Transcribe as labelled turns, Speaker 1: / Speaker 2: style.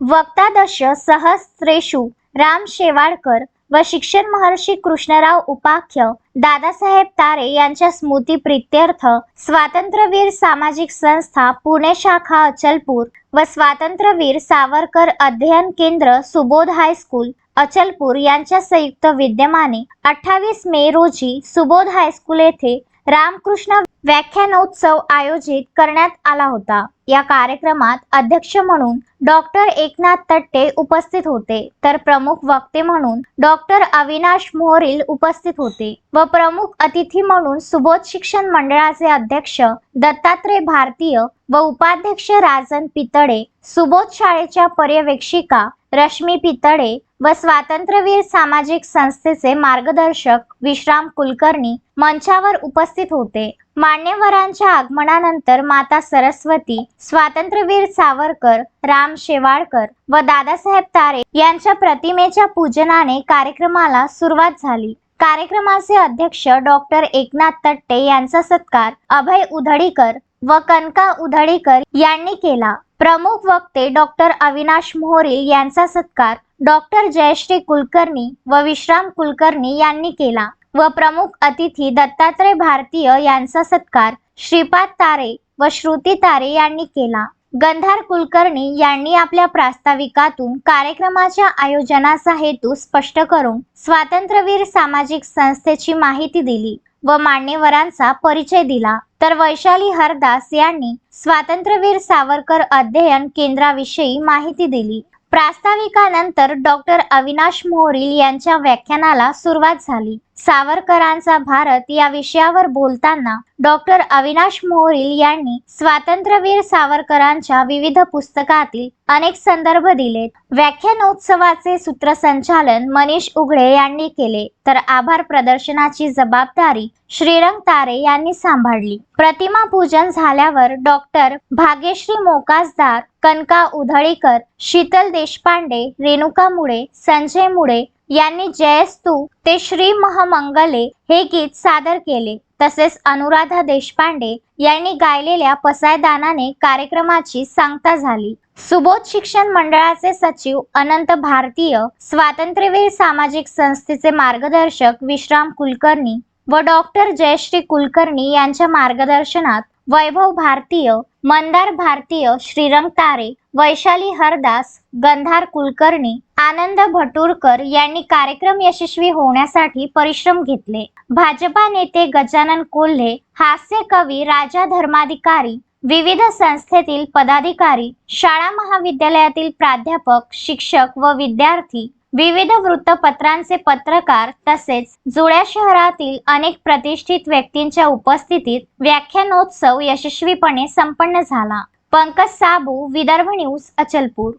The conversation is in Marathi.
Speaker 1: वक्तादश सहस्त्रेषु राम शेवाळकर व शिक्षण महर्षी कृष्णराव उपाख्य दादासाहेब तारे यांच्या स्मृती प्रित्यर्थ स्वातंत्र्यवीर सामाजिक संस्था पुणे शाखा अचलपूर व स्वातंत्र्यवीर सावरकर अध्ययन केंद्र सुबोध हायस्कूल अचलपूर यांच्या संयुक्त विद्यमाने अठ्ठावीस मे रोजी सुबोध हायस्कूल येथे रामकृष्ण व्याख्यानोत्सव आयोजित करण्यात आला होता. या कार्यक्रमात अध्यक्ष म्हणून डॉक्टर एकनाथ तट्टे उपस्थित होते. तर प्रमुख वक्ते म्हणून डॉक्टर अविनाश मोहरील उपस्थित होते व प्रमुख अतिथी म्हणून सुबोध शिक्षण मंडळाचे अध्यक्ष दत्तात्रय भारतीय व उपाध्यक्ष राजन पितळे सुबोध शाळेच्या पर्यवेक्षिका रश्मी पितळे व स्वातंत्र्यवीर सामाजिक संस्थेचे मार्गदर्शक विश्राम कुलकर्णी मंचावर उपस्थित होते. मान्यवरांच्या आगमनानंतर माता सरस्वती स्वातंत्र्यवीर सावरकर राम शेवाळकर व दादासाहेब तारे यांच्या प्रतिमेच्या पूजनाने कार्यक्रमाला सुरुवात झाली. कार्यक्रमाचे अध्यक्ष डॉक्टर एकनाथ तट्टे यांचा सत्कार अभय उधडीकर व कनका उधडीकर यांनी केला. प्रमुख वक्ते डॉक्टर अविनाश मोहरील यांचा सत्कार डॉक्टर जयश्री कुलकर्णी व विश्राम कुलकर्णी यांनी केला व प्रमुख अतिथी दत्तात्रय भारतीय यांचा सत्कार श्रीपाद तारे व श्रुती तारे यांनी केला. गंधार कुलकर्णी यांनी आपल्या प्रास्ताविकातून कार्यक्रमाच्या आयोजनाचा हेतू स्पष्ट करून स्वातंत्र्यवीर सामाजिक संस्थेची माहिती दिली व मान्यवरांचा परिचय दिला. तर वैशाली हरदास यांनी स्वातंत्र्यवीर सावरकर अध्ययन केंद्राविषयी माहिती दिली. प्रास्ताविकानंतर डॉक्टर अविनाश मोहरील यांच्या व्याख्यानाला सुरुवात झाली. सावरकरांचा भारत या विषयावर बोलताना डॉक्टर अविनाश मोहरील यांनी स्वातंत्र्यवीर सावरकरांच्या विविध पुस्तकातील अनेक संदर्भ दिलेत. व्याख्यानोत्सवाचे सूत्रसंचालन मनीष उघडे यांनी केले. तर आभार प्रदर्शनाची जबाबदारी श्रीरंग तारे यांनी सांभाळली. प्रतिमा पूजन झाल्यावर डॉक्टर भाग्यश्री मोकासदार कनका उधळीकर शीतल देशपांडे रेणुका मुळे संजय मुळे यांनी जयस्तू ते श्री महमंगले हे गीत सादर केले. तसेच अनुराधा देशपांडे यांनी गायलेल्या पसायदानाने कार्यक्रमाची सांगता झाली. सुबोध शिक्षण मंडळाचे सचिव अनंत भारतीय स्वातंत्र्यवीर सामाजिक संस्थेचे मार्गदर्शक विश्राम कुलकर्णी व डॉक्टर जयश्री कुलकर्णी यांच्या मार्गदर्शनात वैभव भारतीय मंदार भारतीय श्रीरंग तारे वैशाली हरदास गंधार कुलकर्णी आनंद भटूरकर यांनी कार्यक्रम यशस्वी होण्यासाठी परिश्रम घेतले. भाजपा नेते गजानन कोल्हे हास्य कवी राजा धर्माधिकारी विविध संस्थेतील पदाधिकारी शाळा महाविद्यालयातील प्राध्यापक शिक्षक व विद्यार्थी विविध वृत्तपत्रांचे पत्रकार तसेच जुळ्या शहरातील अनेक प्रतिष्ठित व्यक्तींच्या उपस्थितीत व्याख्यानोत्सव यशस्वीपणे संपन्न झाला. પંકજ સાબુ વિદર્ભ ન્યૂઝ અચલપુર.